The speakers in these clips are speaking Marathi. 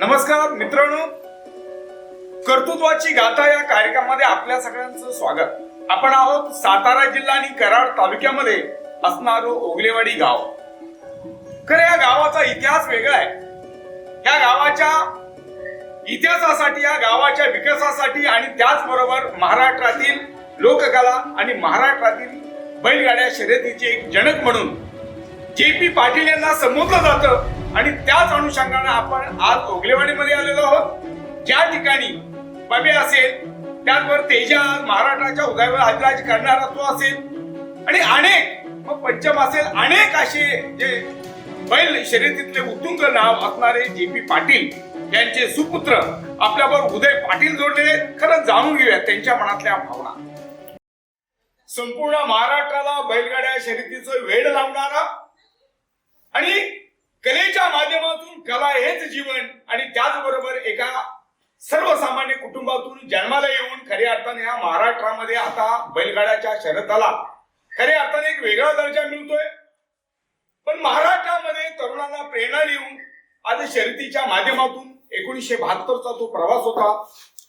नमस्कार मित्रांनो. कर्तृत्वाची गाथा या कार्यक्रमामध्ये आपल्या सगळ्यांचं स्वागत. आपण आहोत सातारा जिल्हा आणि कराड तालुक्यामध्ये असणारं ओगलेवाडी गाव. खरं या गावाचा इतिहास वेगळा आहे. या गावाच्या इतिहासासाठी या गावाच्या विकासासाठी आणि त्याचबरोबर महाराष्ट्रातील लोककला आणि महाराष्ट्रातील बैलगाड्या शर्यतीचे एक जनक म्हणून जे पी पाटील यांना संबोधलं जातं. आणि त्याच अनुषंगानं आपण आज ओगलेवाडीमध्ये आलेलो आहोत. ज्या ठिकाणी बबे असेल त्याचबरोबर तेजा महाराष्ट्राच्या उदयावर अधिराज करणारा तो असेल. आणि अनेक मग पंचम असेल अनेक असे जे बैल शर्यतीतले उत्तुंग नाव असणारे जे पी पाटील यांचे सुपुत्र आपल्याबरोबर उदय पाटील जोडलेले आहेत. खरं जाणून घेऊया त्यांच्या मनातल्या भावना. संपूर्ण महाराष्ट्राला बैलगाड्या शर्यतीचं वेड लावणारा आणि कलेच्या माध्यमातून कला हेच जीवन आणि त्याचबरोबर एका सर्वसामान्य कुटुंबातून जन्माला येऊन खऱ्या अर्थाने ह्या महाराष्ट्रामध्ये आता बैलगाड्याच्या शर्यताला खऱ्या अर्थाने एक वेगळा दर्जा मिळतोय. पण महाराष्ट्रामध्ये तरुणांना प्रेरणा देऊन आज शर्यतीच्या माध्यमातून एकोणीसशे बहात्तरचा तो प्रवास होता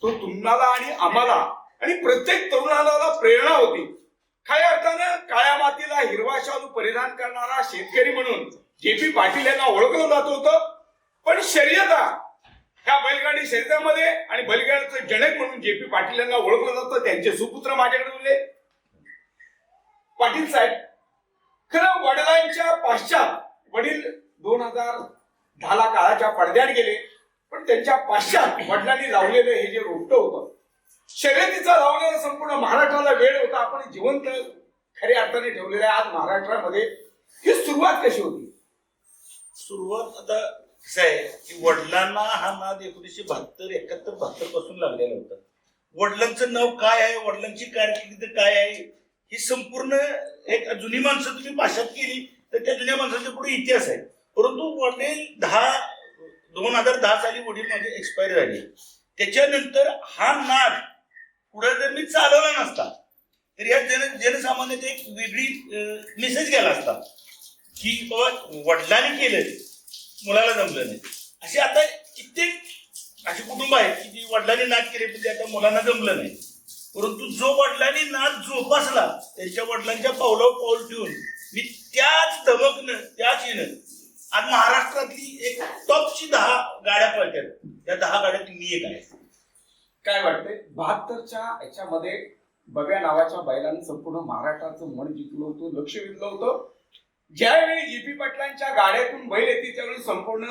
तो तुम्हाला आणि आम्हाला आणि प्रत्येक तरुणाला प्रेरणा होती. खऱ्या अर्थानं काळ्या मातीला हिरवा शालू परिधान करणारा शेतकरी म्हणून जे पी पाटील यांना ओळखलं जात होतं. पण शर्यता ह्या बैलगाडी शर्यतामध्ये आणि बैलगाडीचं जनक म्हणून जे पी पाटील यांना ओळखलं जातं त्यांचे सुपुत्र माझ्याकडे बोलले पाटील साहेब खरं वडिलांच्या पाश्चात वडील दोन हजार दहाला काळाच्या पडद्यात गेले पण त्यांच्या पाश्चात वडिलांनी लावलेलं हे जे रोपटं होतं शर्यतीचा लावलेला संपूर्ण महाराष्ट्राला वेळ होता. आपण जिवंत खऱ्या अर्थाने ठेवलेल्या आज महाराष्ट्रामध्ये ही सुरुवात कशी होती? सुरुवात आता कसं आहे की वडिलांना हा नाद एकोणीसशे बहात्तर एकाहत्तर बहात्तरपासून लागलेला होता. वडिलांचं नाव काय आहे? वडिलांची कारकिर्द काय आहे? ही संपूर्ण एक जुनी माणसं तुम्ही भाषात केली तर त्या जुन्या माणसाच्या पुढे इतिहास आहे. परंतु वडील दहा दोन हजार दहा साली वडील माझे एक्सपायर झाले. त्याच्यानंतर हा नाद पुढे जर मी चालवला नसता तर या जन जनसामान्यात एक वेगळी मेसेज गेला असता की बाबा वडिलांनी केलं मुलाला जमलं नाही. असे आता कित्येक असे कुटुंब आहेत की जी वडिलांनी नाद केले पण ते आता मुलांना जमलं नाही. परंतु जो वडिलांनी नाद जोपासला त्यांच्या वडिलांच्या पावलावर पाऊल ठेवून मी त्याच धमकनं त्याच येणं आज महाराष्ट्रातली एक टॉपची दहा गाड्या पळतात. त्या दहा गाड्यात मी एक आहे. काय वाटतंय? बहात्तरच्या याच्यामध्ये बव्या नावाच्या बैलांनी संपूर्ण महाराष्ट्राचं मन जिंकलं होतं लक्ष वेधलं होतं. ज्यावेळी जी पी पाटलांच्या गाड्यातून बैल येते त्यावेळी संपूर्ण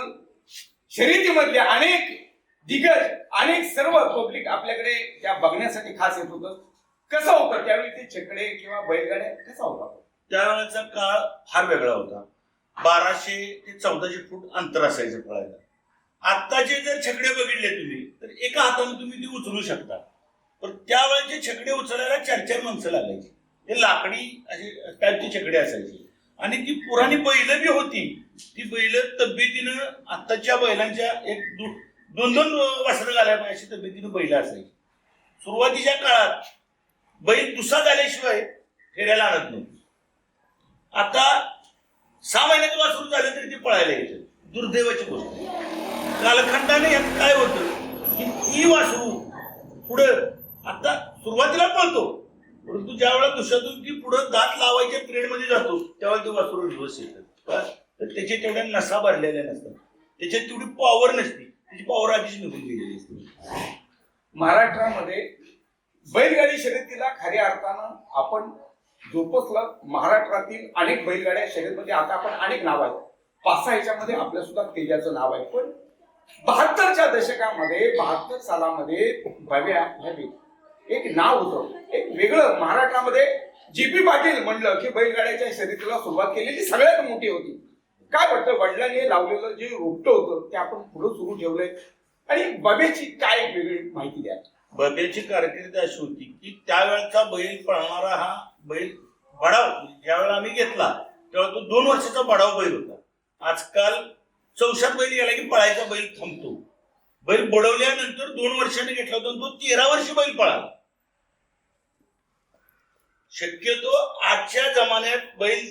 शर्यतीमधले अनेक दिग्गज अनेक सर्व पब्लिक आपल्याकडे त्या बघण्यासाठी खास येत होतं. कसं होतं? त्यावेळी ते छकडे किंवा बैलगाड्या कसा होता? त्यावेळेचा काळ फार वेगळा होता. बाराशे ते चौदाशे फूट अंतर असायचं पळायला. आत्ताचे जर छकडे बघितले तुम्ही तर एका हाताने तुम्ही ती उचलू शकता. पण त्यावेळेचे छकडे उचलायला चार चार माणसं लागायची. ते लाकडी अशी टाईपची छकडे असायची. आणि ती पुराणी बैल बी होती. ती बैल तब्येतीनं आत्ताच्या बैलांच्या एक दोन दोन वस्त्र घालायला पाहिजे अशी तब्येतीनं बैल असायची. सुरुवातीच्या काळात बैल दुसरा झाल्याशिवाय फेऱ्याला आणत नव्हती. आता सहा महिन्याचं वासरू झालं तरी ते पळायला यायचं. दुर्दैवाची गोष्ट. कालखंडाने यात काय होतं? की ती वासरू पुढं आता सुरुवातीला पळतो. परंतु ज्या वेळेला दुसऱ्यातून ती पुढं दात लावायच्या पिरियडमध्ये जातो त्यावेळेला ते वासरू दिवस येतात तर त्याच्या तेवढ्या नसा भरलेल्या नसतात. त्याच्यात तेवढी पॉवर नसते. त्याची पॉवर आधीच निघून गेलेली असते. महाराष्ट्रामध्ये बैलगाडी शर्यतीला खऱ्या अर्थानं आपण जोपसलं. महाराष्ट्रातील अनेक बैलगाड्या शर्यतीमध्ये आता आपण अनेक नाव आहेत. पाच सहा ह्याच्यामध्ये आपल्या सुद्धा तेजाचं नाव आहे. पण बहात्तरच्या दशकामध्ये बहात्तर सालामध्ये भव्या भवी एक नाव होतं. एक वेगळं महाराष्ट्रामध्ये जीपी पाटील म्हणलं की बैलगाड्याच्या शर्यतीला सुरुवात केलेली सगळ्यात मोठी होती. काय वाटतं? वडिलांनी लावलेलं जे रोपटं होतं ते आपण पुढे सुरू ठेवलंय. आणि बबेची काय एक वेगळी माहिती द्या. बबेची कारकिर्द अशी होती की त्यावेळेचा बैल पळणारा हा बैल बडाव ज्यावेळेला आम्ही घेतला तेव्हा तो दोन वर्षाचा बडाव बैल होता. आजकाल चौशात बैल गेला की पळायचा बैल थांबतो. बैल बडवल्यानंतर दोन वर्षाने घेतला होता तो तेरा वर्ष बैल पळाला. शक्यतो आजच्या जमान्यात बैल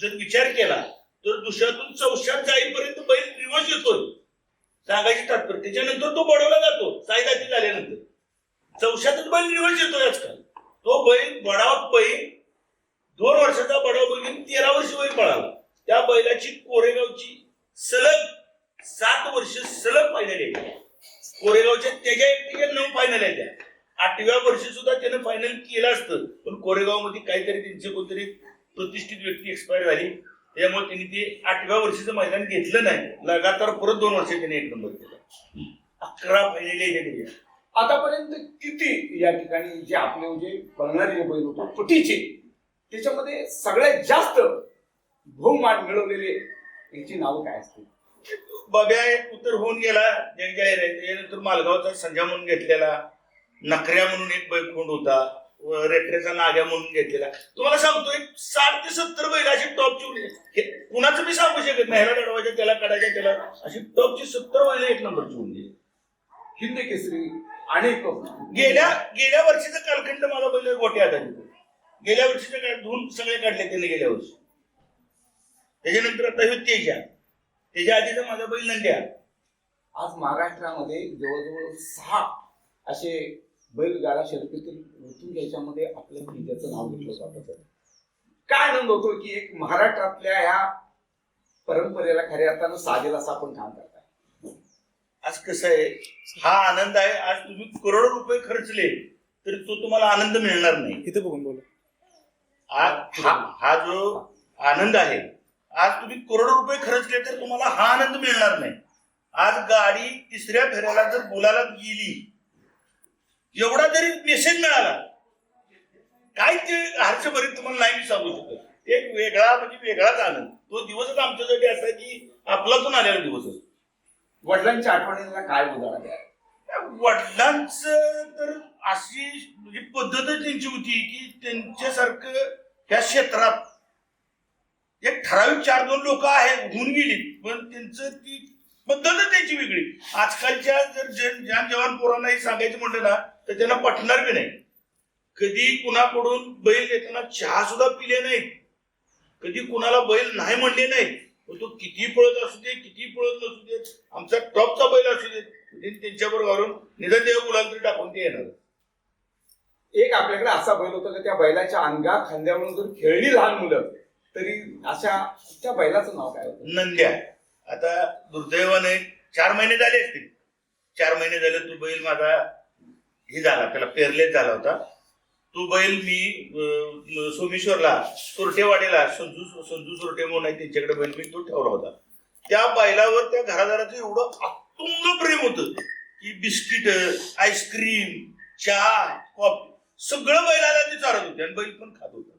जर विचार केला तर दुसऱ्यातून चौशात जाईपर्यंत बैल रिवर्स येतोय. सांगायची तात्पर्य त्याच्यानंतर तो बडवला जातो साईदाती झाल्यानंतर. चौशातच बैल रिवर्स येतो आजकाल. तो बैल बडाव बैल दोन वर्षाचा बडाव बैल तेरा वर्ष बैल पळाला. त्या बैलाची कोरेगावची सलग सात वर्ष सलग फायनल आहे कोरेगावच्या त्याच्या एकट्या नऊ फायनल आहे त्या आठव्या वर्षी सुद्धा त्यानं फायनल केलं असतं. पण कोरेगावमध्ये काहीतरी त्यांची कोणतरी प्रतिष्ठित व्यक्ती एक्सपायर झाली. त्यामुळे त्यांनी ते आठव्या वर्षीचं मैदान घेतलं नाही. लगातार परत दोन वर्ष त्यांनी एक नंबर केला. अकरा फायनल आतापर्यंत किती या ठिकाणी जे आपले जे बघणारे जे बैल होते फुटीचे त्याच्यामध्ये सगळ्यात जास्त बहुमान मिळवलेले याची नावं काय असतील? बब्या एक उत्तर होऊन गेला. आहे त्याच्यानंतर मालगावचा संजा म्हणून घेतलेला. नखऱ्या म्हणून एक बैल खोंड होता रेटरेचा नाग्या म्हणून घेतलेला. तुम्हाला सांगतो एक साठ ते सत्तर बैल अशी टॉपची. हे कुणाचं मी सांगू शकत नाही. ह्याला लढवायच्या त्याला काढायच्या त्याला अशी टॉपची सत्तर बैल एक नंबरची होऊन गेली हिंद केसरी अनेक गेल्या गेल्या वर्षीचा कालखंड मला बैल गोटे आता तिथे गेल्या वर्षीचे काय धुवून सगळे काढले त्यांनी गेल्या वर्षी. त्याच्यानंतर आता हे तेजा. त्याच्या आधीचा माझा बैल नंद्या आज महाराष्ट्रामध्ये जवळजवळ सहा असे बैलगाडा शर्यतीतील ऋतू याच्यामध्ये आपल्या किल्ल्याचं नाव घेतलं जातं काय आनंद होतो की एक महाराष्ट्रातल्या ह्या परंपरेला खऱ्या अर्थानं साजेल असं आपण काम करताय. आज कसं आहे हा आनंद आहे. आज तुम्ही करोडो रुपये खर्चले तरी तो तुम्हाला आनंद मिळणार नाही. इथे बघून बोला. आज हा हा जो आनंद आहे आज तुम्ही करोडो रुपये खर्चले तर तुम्हाला हा आनंद मिळणार नाही. आज गाडी तिसऱ्या फेऱ्याला जर बोलायला गेली एवढा जरी मेसेज मिळाला काय ते हर्षभरीत तुम्हाला नाही मी सांगू शकत. एक वेगळा म्हणजे वेगळाच आनंद. तो दिवसच आमच्यासाठी असा की आपलातून आलेला दिवस असतो वडिलांच्या आठवणींना काय उदाहरण वडिलांचं तर अशी म्हणजे पद्धतच त्यांची होती की त्यांच्यासारखं या क्षेत्रात एक ठराविक चार दोन लोक आहेत होऊन गेली पण त्यांचं ती पद्धतच त्यांची वेगळी. आजकालच्या जर जन जवान पोरांना हे सांगायचं म्हणलं ना तर त्यांना पटणार बी नाही. कधी कुणाकडून बैल देताना चहा सुद्धा पिले नाहीत. कधी कुणाला बैल नाही म्हणले नाही मग तो किती पळत असू दे किती पळत नसू दे आमचा टॉपचा बैल असू दे त्यांच्यावर घालून निधन देव गुलाल तरी टाकून ते येणार. एक आपल्याकडे असा बैल होता की त्या बैलाच्या अंगा खांद्यावरून जर खेळली लहान मुलं तरी अशा त्या बैलाचं नाव काय होतं? नंद्या आता दुर्दैवाने चार महिने झाले असतील. चार महिने झाले तो बैल माझा हे झाला त्याला पेरलेच झाला होता. तो बैल मी सोमेश्वरला सुरटेवाडीला संजू संजू सुरटे म्हणून आहे त्यांच्याकडे बैल मी तो ठेवला होता. त्या बैलावर त्या घरादाराचं एवढं अतुंग प्रेम होतं की बिस्किट आईस्क्रीम चहा कॉफी सगळं बैलाला ते चारत होते आणि बैल पण खात होता.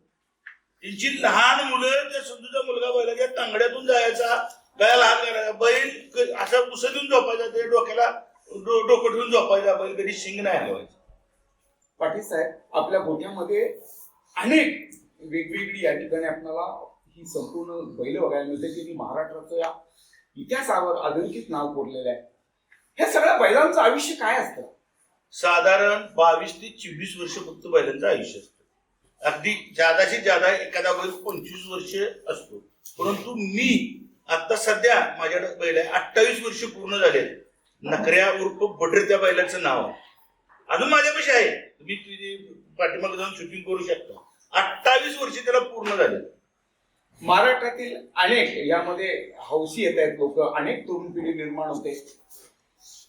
त्यांची लहान मुलं त्या संजूचा मुलगा बैलाच्या तांगड्यातून जायचा गळ्याला हात घालायचा बैल असा देऊन झोपायचा ते डोक्याला डोकं ठेवून झोपायचा बैल कधी शिंग नाही हलवायचा. पाटील साहेब आपल्या गोठ्यामध्ये अनेक वेगवेगळी या ठिकाणी आपल्याला ही संपूर्ण बैल बघायला मिळते की महाराष्ट्राचं या इतिहासावर अधोरेखित नाव कोरलेलं आहे. हे सगळ्या बैलांचं आयुष्य काय असतं? साधारण बावीस ते चोवीस वर्ष फक्त बैलांचं आयुष्य असतं. अगदी जादाशी जादा एखादा बैल पंचवीस वर्ष असतो. परंतु मी आता सध्या माझ्याकडे बैल आहे. अठ्ठावीस वर्ष पूर्ण झाले नखऱ्या उर्फ बटर त्या बैलाचं नाव आहे. अजून माझ्यापाशी आहे. तुम्ही तिथे पाठीमागे जाऊन शूटिंग करू शकता. अठ्ठावीस वर्ष त्याला पूर्ण झाले महाराष्ट्रातील अनेक यामध्ये हौसी येत आहेत लोक. अनेक तरुण पिढी निर्माण होते.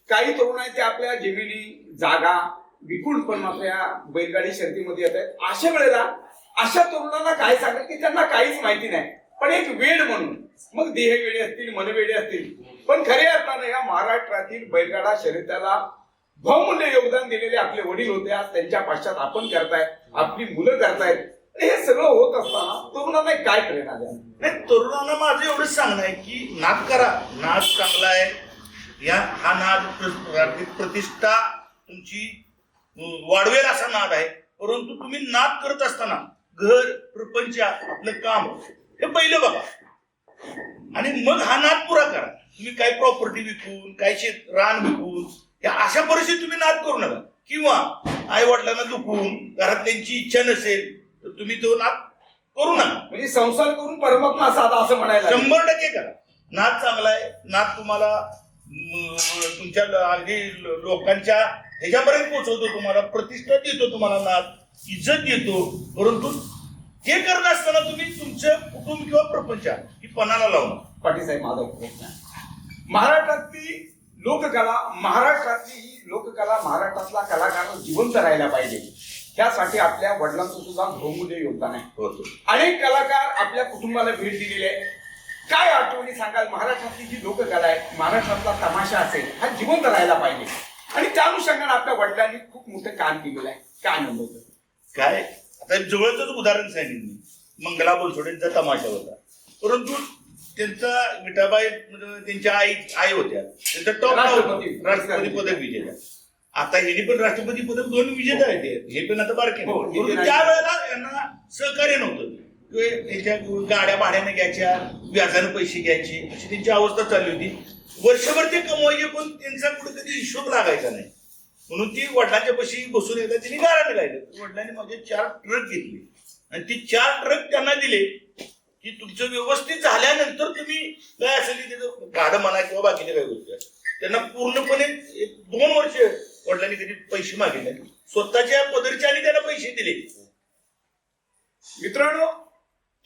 काही तरुण आहेत ते आपल्या जमिनी जागा विकून पण मात्र या बैलगाडी शर्तीमध्ये येत आहेत. अशा वेळेला अशा तरुणांना काय सांगेल की त्यांना काहीच माहिती नाही. पण एक वेळ म्हणून. मग देह वेळे असतील मनवेडे असतील. पण खऱ्या अर्थानं या महाराष्ट्रातील बैलगाडा शर्यताला बहुमूल्य योगदान दिलेले आपले वडील होते. आज त्यांच्या पाश्चात आपण करताय आपली मुलं करतायत. हे सगळं होत असताना तरुणांना काय प्रेरणा द्या नाही तरुणांना माझं एवढंच सांगणं आहे की नाद करा. नाद चांगला आहे. या हा नाद प्रतिष्ठा तुमची वाढवेल असा नाद आहे. परंतु तुम्ही नाद करत असताना घर प्रपंच आपलं काम हे पहिलं बघा. आणि मग हा नाद पुरा करा. तुम्ही काय प्रॉपर्टी विकून काय शेत रान विकून या अशा परिस्थितीत तुम्ही नाद करू नका. किंवा आई वडिलांना दुखून घरात त्यांची इच्छा नसेल तर तुम्ही तो नाद करू नका. म्हणजे संसार करून परमात्मा साधा असं म्हणायला. शंभर टक्के करा. नाद चांगला आहे. नाद तुम्हाला तुमच्या अगदी लोकांच्या ह्याच्यापर्यंत पोहोचवतो तुम्हाला प्रतिष्ठा देतो तुम्हाला नाद इज्जत देतो. परंतु हे करत असताना तुम्ही तुमचं कुटुंब किंवा प्रपंच ही पणाला लावून. पाटील साहेब माझा एक प्रश्न आहे. महाराष्ट्रातली लोककला महाराष्ट्रातली ही लोककला महाराष्ट्रातला कलाकार जिवंत राहायला पाहिजे. त्यासाठी आपल्या वडिलांचं सुद्धा बहुमूल्य योगदान आहे. होतो अनेक कलाकार आपल्या कुटुंबाला भेट दिलेले आहे. काय आठवणी सांगाल? महाराष्ट्रातली जी लोककला आहे महाराष्ट्रातला तमाशा असेल हा जिवंत राहायला पाहिजे. आणि त्या अनुषंगाने आपल्या वडिलांनी खूप मोठं काम केलेलं आहे. काय आनंद होतो? काय? आता जवळच उदाहरण सांगितलं. मी मंगला बोलसोडेंचा तमाशा होता. परंतु त्यांचा विठाबाई म्हणजे त्यांच्या आई आई होत्या. त्यांचा टॉप राष्ट्रपती. पदक विजेता आता यांनी पण राष्ट्रपती पदक दोन विजेता आहेत. हे. हे पण आता बारके हो. हे. त्यावेळेला यांना सहकार्य नव्हतं. त्यांच्या गाड्या भाड्याने घ्यायच्या व्याजाने पैसे घ्यायचे अशी त्यांची अवस्था चालली होती. वर्षभर ते कमवायचे पण त्यांचा कुठे कधी हिशोब लागायचा नाही. म्हणून ती वडिलांच्या पशी बसून येतात त्यांनी गाड्याने गायलं वडिलांनी माझे चार ट्रक घेतले. आणि ती चार ट्रक त्यांना दिले की तुमचं व्यवस्थित झाल्यानंतर तुम्ही काय असेल त्याचं गाडं म्हणा किंवा बाकीच्या काही गोष्टी त्यांना पूर्णपणे एक दोन वर्ष वडिलांनी कधी पैसे मागितले. स्वतःच्या पदरच्या आणि त्यांना पैसे दिले. मित्रांनो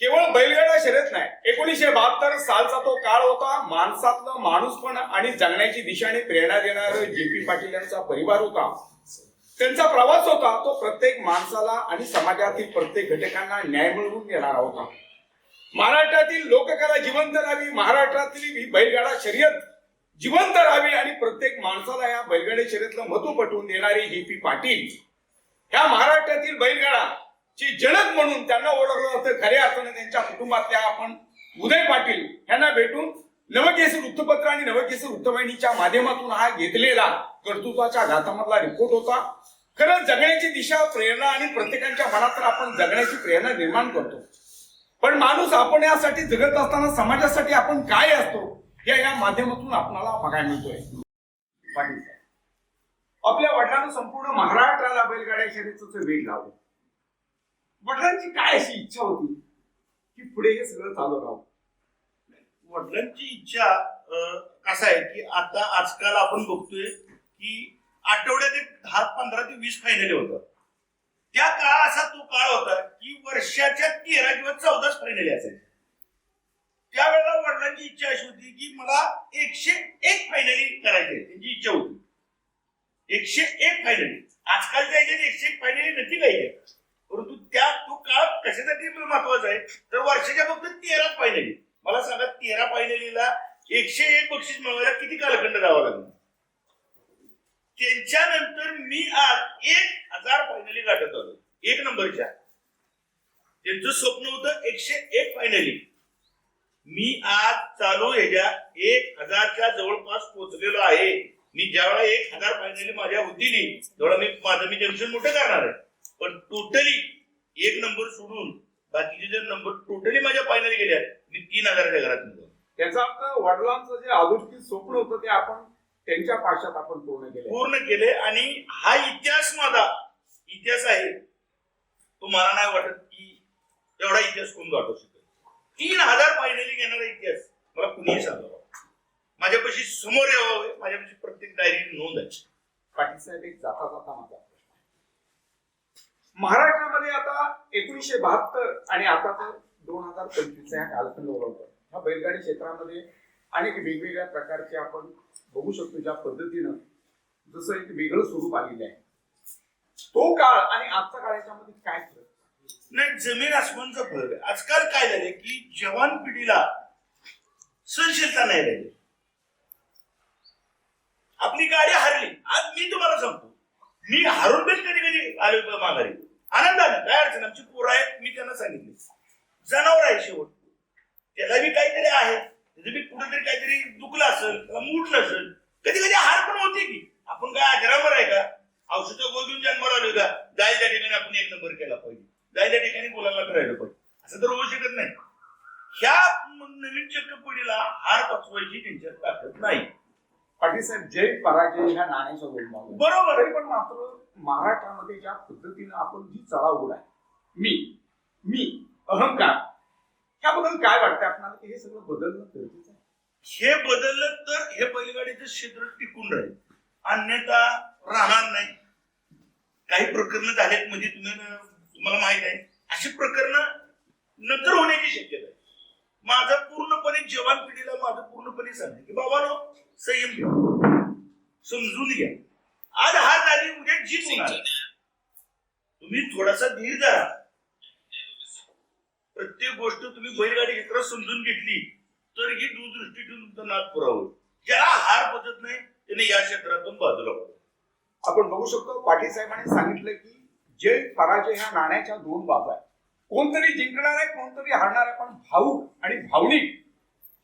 केवळ बैलगाडा शर्यत नाही. एकोणीसशे बहात्तर सालचा तो काळ होता. माणसातलं माणूसपण आणि जगण्याची दिशाने प्रेरणा देणार जे पी पाटील यांचा परिवार होता. त्यांचा प्रवास होता. तो प्रत्येक माणसाला आणि समाजातील प्रत्येक घटकांना न्याय मिळवून देणारा होता. महाराष्ट्रातील लोककला जिवंत राहावी. महाराष्ट्रातील ही बैलगाडा शर्यत जिवंत राहावी आणि प्रत्येक माणसाला या बैलगाडा शर्यतलं महत्त्व पटवून देणारे जे पी पाटील. ह्या महाराष्ट्रातील बैलगाडा ची जनक म्हणून त्यांना ओळखलं जातं. खऱ्या अर्थाने त्यांच्या कुटुंबातल्या आपण उदय पाटील यांना भेटून नवकेसर वृत्तपत्र आणि नवकेसर वृत्तवाहिनीच्या माध्यमातून हा घेतलेला कर्तृत्वाच्या घातामधला रिपोर्ट होता. खरं जगण्याची दिशा प्रेरणा आणि प्रत्येकाच्या मनात तर आपण जगण्याची प्रेरणा निर्माण करतो. पण माणूस आपण यासाठी जगत असताना समाजासाठी आपण काय असतो या या माध्यमातून आपणाला बघायला मिळतोय. आपल्या वडिलांना संपूर्ण महाराष्ट्राला बैलगाड्या शर्यतीचं वेग लावलं. वडिलांची काय अशी इच्छा होती? की पुढे हे सगळं चालू राहावं? वडिलांची इच्छा अं, कसं आहे की आता आजकाल आपण बघतोय की आठवड्यात एक दहा पंधरा ते वीस फायनली होतात. त्या काळ असा तो काळ होता की वर्षाच्या तेरा किंवा चौदाच फायनली असायच्या त्यावेळेला वडिलांची इच्छा अशी होती की मला एकशे एक फायनली करायची आहे. त्यांची इच्छा होती. एकशे एक फायनली आजकालच्या याच्यात एकशे एक फायनली नक्की काही परंतु त्या तो काळ कशासाठी महत्त्वाचा आहे तर वर्षाच्या फक्त तेरा फायनली मला सांगा तेरा फायनलीला एकशे एक बक्षीस मिळवायला किती कालखंड जावा लागला त्यांच्यानंतर मी आज एक हजार फायनली गाठत आलो एक नंबरच्या त्यांचं स्वप्न होतं एकशे एक फायनली मी आज चालू ह्याच्या एक हजारच्या जवळपास पोहोचलेलो आहे. मी ज्यावेळेला एक हजार फायनली माझ्या होतील तेवढा मी माझं मी जंक्शन मोठं करणार आहे. पण टोटली एक नंबर सोडून बाकीचे जे नंबर टोटली माझ्या फायनली गेल्या मी तीन हजाराच्या घरात निघालो. त्याचा अर्थ वडिलांचं जे अदृष्टी स्वप्न होतं ते आपण त्यांच्या पाशात आपण पूर्ण केलं पूर्ण केले आणि हा इतिहास माझा इतिहास आहे तो मला नाही वाटत की एवढा इतिहास कोण गाठू शकेल तीन हजार फायनली घेणारा इतिहास मला कुणीही सांगावा माझ्यापाशी समोर यावं माझ्यापाशी प्रत्येक डायरी नोंद आहे. पाटील साहेब एक जाता जाता माझा प्रश्न महाराष्ट्रामध्ये आता एकोणीसशे बहात्तर आणि आता तर दोन हजार पंचवीस ह्या कालखंड ओळखतो ह्या बैलगाडी क्षेत्रामध्ये अनेक वेगवेगळ्या प्रकारचे आपण बघू शकतो ज्या पद्धतीनं जसं एक वेगळं स्वरूप आलेलं आहे. तो काळ आणि आजचा काळ याच्यामध्ये काय फरक नाही जमीन आसमानचा फरक आहे. आजकाल काय झालंय की जवान पिढीला सहनशीलता नाही राहिली. आपली गाडी हरली. आज मी तुम्हाला सांगतो. मी हरून पण कधी कधी आलो माघारी. आनंदाने काय अडचण आमची पोरं आहेत मी त्यांना सांगितले. जनावर आहे शेवट. त्याला बी काहीतरी आहे. त्याचं बी कुठेतरी काहीतरी दुखलं असेल किंवा मूड नसेल कधी कधी हार पण होते की. आपण काय अजरावर आहे का? औषधं घेऊन जन्माला का जाईल त्या ठिकाणी आपण एक नंबर केला पाहिजे. जाईल त्या ठिकाणी बोलायला राहिलं पाहिजे. असं तर होऊ शकत नाही. ह्या नवीन पिढीला हार पचवायची त्यांच्यात ताकद नाही. पाटील साहेब जय पराजय ह्या नाण्याच्या आहेत. बरोबर. तरी पण मात्र महाराष्ट्रामध्ये ज्या पद्धतीनं आपण जी चढाव आहे मी मी अहंकार त्याबद्दल काय वाटतं आपल्याला की हे सगळं बदलणं गरजेचं आहे? हे बदललं तर हे बैलगाडीचं क्षेत्र टिकून राहील. अन्यथा राहणार नाही. काही प्रकरण झालेत म्हणजे तुम्ही तुम्हाला माहीत आहे. अशी प्रकरण नंतर होण्याची शक्यता आहे. माझा पूर्णपणे जवान पिढीला माझं पूर्णपणे सांगते की बाबा नो संयम घ्या समजून घ्या. आज हार झाली उद्या जीत होणार. तुम्ही थोडासा धीर धरा. प्रत्येक गोष्ट तुम्ही बैलगाडी क्षेत्रात समजून घेतली तर ही दूरदृष्टीतून तुमचा नाद पुरावं. ज्याला हार बदत नाही त्याने या क्षेत्रातून बाजूला पडतो आपण बघू शकतो पाटील साहेबांनी सांगितलं की जय पराजय ह्या नाण्याच्या दोन बाजू आहेत. कोणतरी जिंकणार आहे कोणतरी हारणार आहे पण भाऊक आणि भावनिक.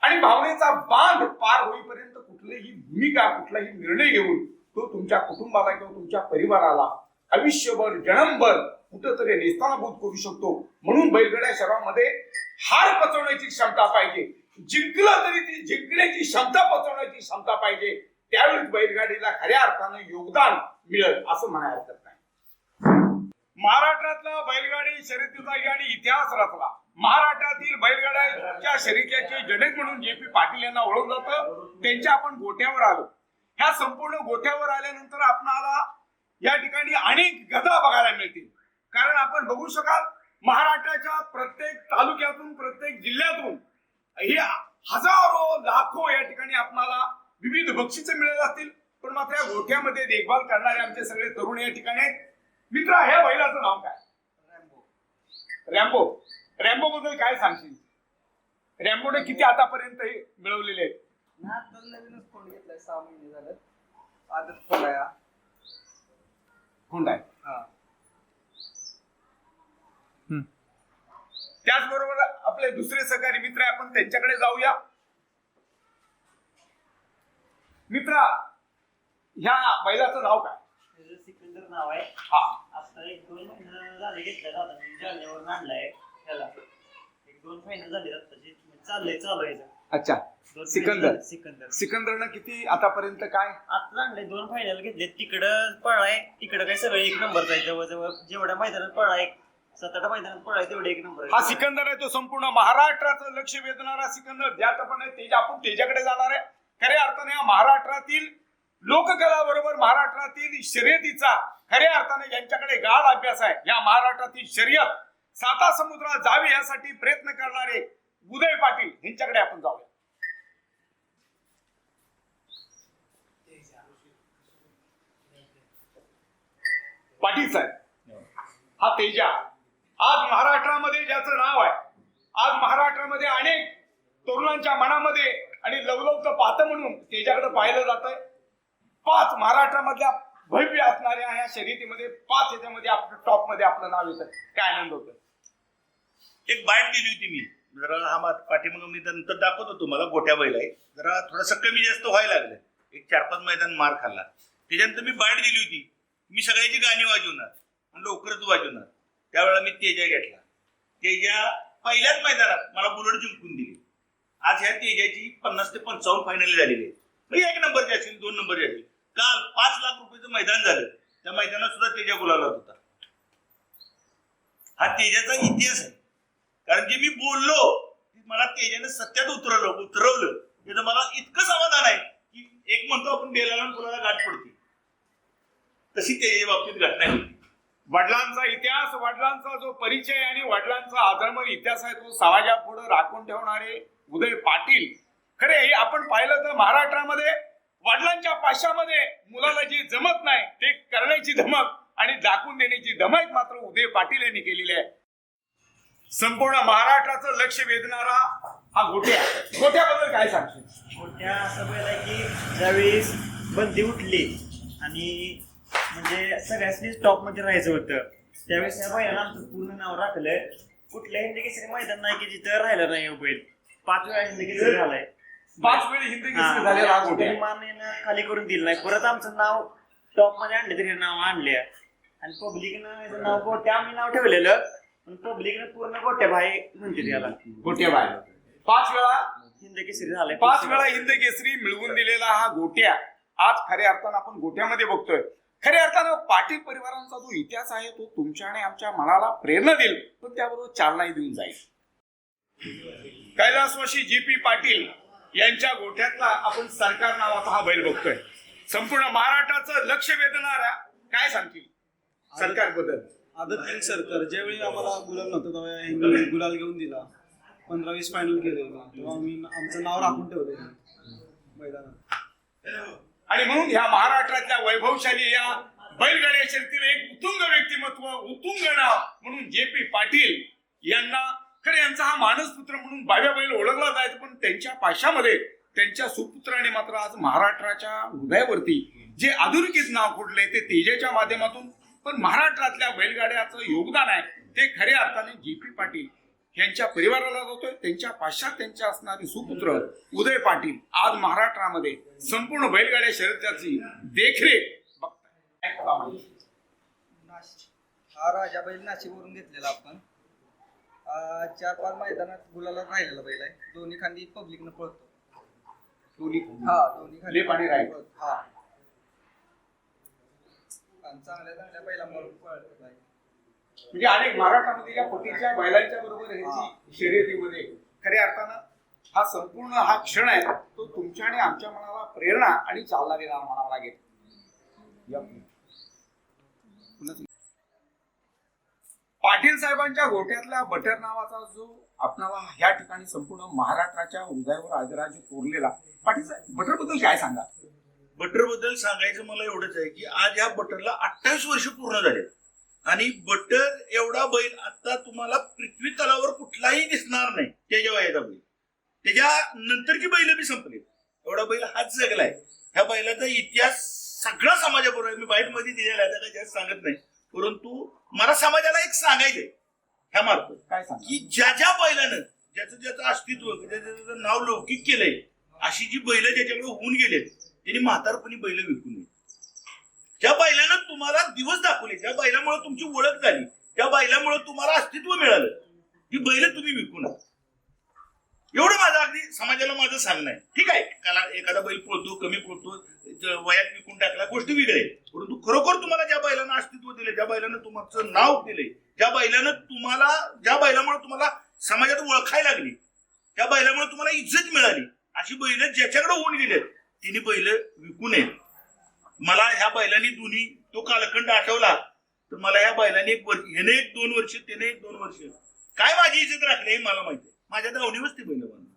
आणि भावनेचा बांध पार होईपर्यंत कुठलीही भूमिका कुठलाही निर्णय घेऊन तो तुमच्या कुटुंबाला किंवा तुमच्या परिवाराला आयुष्यभर जनमभर कुठंतरी नेस्तानाभूत करू शकतो. म्हणून बैलगड्या शहरामध्ये हार पचवण्याची क्षमता पाहिजे. जिंकलं तरी ती जिंकण्याची क्षमता पचवण्याची क्षमता पाहिजे. त्यावेळी बैलगाडीला खऱ्या अर्थानं योगदान मिळेल असं म्हणायला हरकत नाही. महाराष्ट्रातला बैलगाडी शर्यतीचा आणि इतिहास रचला. महाराष्ट्रातील बैलगाड्याच्या शर्यतीचे जनक म्हणून जे पी पाटील यांना ओळखलं जातं त्यांच्या आपण गोठ्यावर आलो. ह्या संपूर्ण गोठ्यावर आल्यानंतर आपणाला या ठिकाणी अनेक गदा बघायला मिळतील. कारण आपण बघू शकाल महाराष्ट्राच्या प्रत्येक तालुक्यातून प्रत्येक जिल्ह्यातून हे हजारो लाखो या ठिकाणी आपणाला विविध बक्षिसं मिळत असतील पण मात्र या गोठ्यामध्ये देखभाल करणारे आमचे सगळे तरुण या ठिकाणी आहेत. मित्रा ह्या बैलाचं नाव काय? रॅम्बो. रॅम्बो. बद्दल काय सांगशील? रॅम्बोने किती आतापर्यंत हे मिळवलेले आहेत? ना आता नवीनच फोन घेतलाय? सहा महिने झालं आदत फोन आहे हा. हुंडाय. हा. त्याचबरोबर आपले दुसरे सहकारी मित्र आहे आपण त्यांच्याकडे जाऊया. मित्रा ह्या बैलाचं नाव काय? सिकंदर नाव आहे. हा. आता एक दोन महिने झाले मी जालन्यावरून आणलाय त्याला एक दोन महिने झाले आताची चाललंय चालू आहे अच्छा. दोन सिकंदर. महिने सिकंदर. सिकंदरनं किती आतापर्यंत काय? आता आणलंय दोन फायनल घेतले तिकडं पळाय तिकडं काय सगळे एक नंबरचा आहे. जवळजवळ जेवढ्या मैदानात पळाय सात आठ मैदानात पळाय तेवढे एक नंबर हा सिकंदर आहे तो संपूर्ण महाराष्ट्राचं लक्ष वेधणारा सिकंदर. ज्यात आपण तेज आपण तेजाकडे जाणार आहे. खऱ्या अर्थाने या महाराष्ट्रातील लोककला बरोबर महाराष्ट्रातील शर्यतीचा खऱ्या अर्थाने ज्यांच्याकडे गाढ अभ्यास आहे या महाराष्ट्रातील शर्यत साता समुद्रात जावी यासाठी प्रयत्न करणारे उदय पाटील यांच्याकडे आपण जाऊया. पाटील साहेब हा तेजा. आज महाराष्ट्रामध्ये ज्याचं नाव आहे आज महाराष्ट्रामध्ये अनेक तरुणांच्या मनामध्ये आणि लवलवचं पाहतं म्हणून त्याच्याकडे पाहिलं जात आहे पाच महाराष्ट्रामधल्या भव्य असणाऱ्या ह्या शर्यतीमध्ये पाच ह्याच्यामध्ये आपलं टॉपमध्ये आपलं नाव येतं काय आनंद होतं एक बाईट दिली होती मी. जरा हा मा- पाठीमागं मी नंतर दाखवतो तुम्हाला गोट्या बैल आहे जरा थोडस कमी जास्त व्हायला लागलं. एक चार पाच मैदान मार खाल्ला. त्याच्यानंतर मी बाईट दिली होती. मी सगळ्याची गाणी वाजवणार आणि लवकरच वाजवणार. त्यावेळेला मी तेजा घेतला. तेजा पहिल्याच मैदानात मला बुलेट जिंकून दिली. आज ह्या तेजाची पन्नास ते पंचावन्न फायनल झालेली आहे. म्हणजे एक नंबरची असेल दोन नंबरची असेल काल पाच लाख रुपयाचं मैदान झालं. त्या मैदानात सुद्धा तेजा गुलाला होता. हा तेजाचा इतिहास आहे. कारण जे मी बोललो मला तेजाने सत्यात उतरवलं उतरवलं. त्याचं मला इतकं समाधान आहे की एक म्हणतो आपण बेलाला आणि फुलाला गाठ पडते. तशी तेजाच्या बाबतीत घटना होती वडिलांचा इतिहास वडिलांचा जो परिचय आणि वडिलांचा आदरमन इतिहास आहे तो समाजापुढे राखून ठेवणारे उदय पाटील. खरे हे आपण पाहिलं तर महाराष्ट्रामध्ये वडिलांच्या पाशामध्ये मुलाला जे जमत नाही ते करण्याची धमक आणि दाखवून देण्याची धमक मात्र उदय पाटील यांनी केलेली आहे. संपूर्ण महाराष्ट्राचं लक्ष वेधणारा हा गोट्या गोट्याबद्दल काय सांगशील? मोठ्या असं बैल की ज्यावेळेस बंदी उठली आणि म्हणजे सगळ्यांनी टॉपमध्ये राहायचं होतं त्यावेळेस या बैलाला आमचं पूर्ण नाव राखलं कुठल्याही हिंदी केसरी मैदान नाही की जिथं राहिलं नाही उभे बैल पाच वेळा हिंदी केसरी झालाय. पाच वेळी हिंदी केसरी हा मानेनं खाली करून दिलं नाही. परत आमचं नाव टॉपमध्ये आणले तरी नाव आणले आणि पब्लिकनं याचं नाव गोट्या आम्ही नाव ठेवलेलं. पण पब्लिकनं पूर्ण गोट्या भाई म्हणते त्याला गोट्या बाय पाच वेळा हिंद केसरी झालाय पाच वेळा हिंद केसरी मिळवून दिलेला हा गोट्या. आज खऱ्या अर्थानं आपण गोट्यामध्ये बघतोय. खऱ्या अर्थानं पाटील परिवारांचा जो इतिहास आहे तो तुमच्या आणि आमच्या मनाला प्रेरणा देईल. पण त्याबरोबर चालनाही देऊन जाईल. कैलासवासी जी पी पाटील यांच्या गोठ्यातला आपण सरकार नावाचा हा बैल बघतोय. संपूर्ण महाराष्ट्राचं लक्ष वेधणाऱ्या काय सांगतील? सरकारबद्दल आदत किंग सरकार ज्यावेळी आम्हाला गुलाल नव्हतं तेव्हा यांनी गुलाल घेऊन दिला. पंधरा वीस फायनल केले. तेव्हा आम्ही आमचं नाव राखून ठेवलं मैदानात. आणि म्हणून ह्या महाराष्ट्रातल्या वैभवशाली या बैलगाड्या शर्यतील एक उत्तुंग व्यक्तिमत्व उत्तुंग नाव म्हणून जे पी पाटील यांना खरे यांचा हा मानसपुत्र म्हणून बाव्या बैल ओळखला जायचं पण त्यांच्या पाशामध्ये त्यांच्या सुपुत्राने मात्र आज महाराष्ट्राच्या हृदयावरती जे आधुनिकीत नाव कुठले ते तेजेच्या माध्यमातून पण महाराष्ट्रातल्या बैलगाड्याचं योगदान आहे. ते खऱ्या अर्थाने जे पी पाटील यांच्या परिवाराला जातोय त्यांच्या पाश्चात त्यांच्या असणारे सुपुत्र उदय पाटील आज महाराष्ट्रामध्ये संपूर्ण बैलगाड्या शर्यताची देखरेख बघताय. नाशिक. हा राजा बैल नाशिकवरून घेतलेला आपण. चार पाच मैदानात गुलाला राहिलेला बैल आहे. दोन्ही खांदी पब्लिकनं पळतो. दोन्ही हा दोन्ही खांदी लेप आणि राईट. पळतो. हा. आणि चांगल्या चांगल्या बैला म्हणून पळतो आहे. म्हणजे अनेक महाराष्ट्रामध्ये या पतीच्या बैलांच्या बरोबर ह्याची शर्यतीमध्ये खऱ्या अर्थानं हा संपूर्ण हा क्षण आहे तो तुमच्या आणि आमच्या मनाला प्रेरणा आणि चालना देणार म्हणावा लागेल. पाटील साहेबांच्या गोट्यातल्या बटर नावाचा जो आपणाला ह्या ठिकाणी संपूर्ण महाराष्ट्राच्या हृदयावर आदराज कोरलेला पाटील साहेब बटरबद्दल काय सांगा? बटरबद्दल सांगायचं मला एवढंच आहे की आज या बटरला अठ्ठावीस वर्ष पूर्ण झाले. आणि बटर एवढा बैल आता तुम्हाला पृथ्वी तलावर कुठलाही दिसणार नाही त्याच्या वयाचा बैल. त्याच्या नंतरची बैल बी संपली. एवढा बैल हाच जगलाय. ह्या बैलाचा इतिहास सगळा समाजाबरोबर आहे. मी बाईटमध्ये दिलेला आहे त्याला जास्त सांगत नाही. परंतु मला समाजाला एक सांगायचंय. ह्या मार्फत. काय सांगा की ज्या ज्या बैलानं ज्याचं ज्याचं अस्तित्व ज्याचं ज्याचं नाव लौकिक केलंय अशी जी बैल ज्याच्याकडे होऊन गेलेत त्यांनी म्हातारपणी बैल विकून नये ज्या बैलानं तुम्हाला दिवस दाखवले ज्या बैलामुळे तुमची ओळख झाली ज्या बैलामुळे तुम्हाला अस्तित्व मिळालं ती बैल तुम्ही विकू नका एवढं माझं अगदी समाजाला माझं सांगणं आहे. ठीक आहे? काला एखादा बैल पोळतो कमी पोळतो वयात विकून टाकला गोष्ट वेगळे परंतु खरोखर तुम्हाला ज्या बैलानं अस्तित्व दिले ज्या बैलानं तुमचं नाव दिले ज्या बैलानं तुम्हाला ज्या बैलामुळे तुम्हाला समाजात ओळखायला लागली त्या बैलामुळे तुम्हाला इज्जत मिळाली अशी बैल ज्याच्याकडे होऊन गेलेत तिने बैल विकू नये मला ह्या बैलांनी दोन्ही तो कालखंड आठवला तर मला ह्या बैलांनी एक वर्ष ह्याने एक दोन वर्ष त्याने एक दोन वर्ष. काय माझी इज्जत राखली हे मला माहिती आहे. माझ्या दावणीवरच ती बैल बांधली.